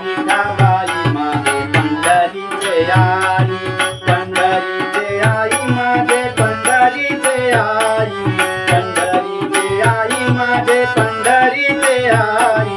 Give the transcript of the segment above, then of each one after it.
विठाबाई माझे पंढरीचे आई पंढरीचे आई माझे पंढरीचे आई पंढरीचे आई माझे पंढरीचे आई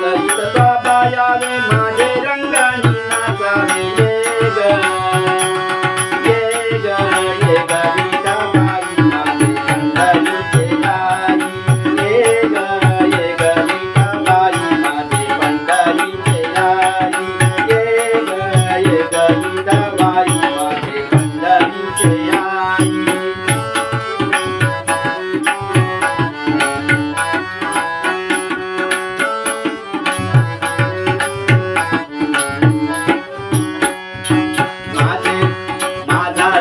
सरित बाया रे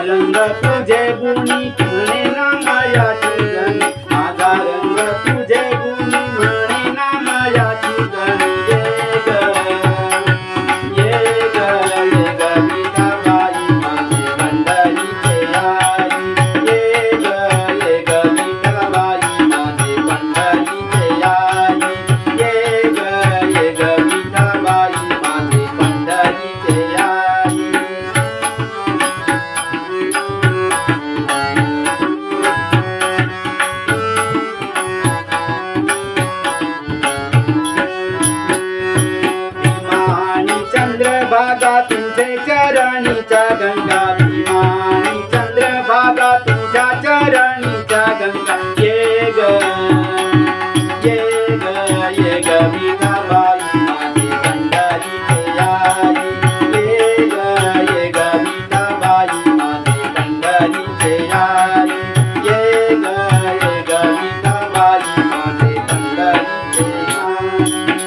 रंग तुझे बुनी तूने रंगाया चरणीच्या गंगा विमानी चंद्रभागा चरणी चरणीच्या गंगा ये ग ये ग ये ग विठाबाई माझी पंढरी आई ये ग ये ग विठाबाई माझी पंढरी आई ये ग ये ग विठाबाई माझी पंढरी आई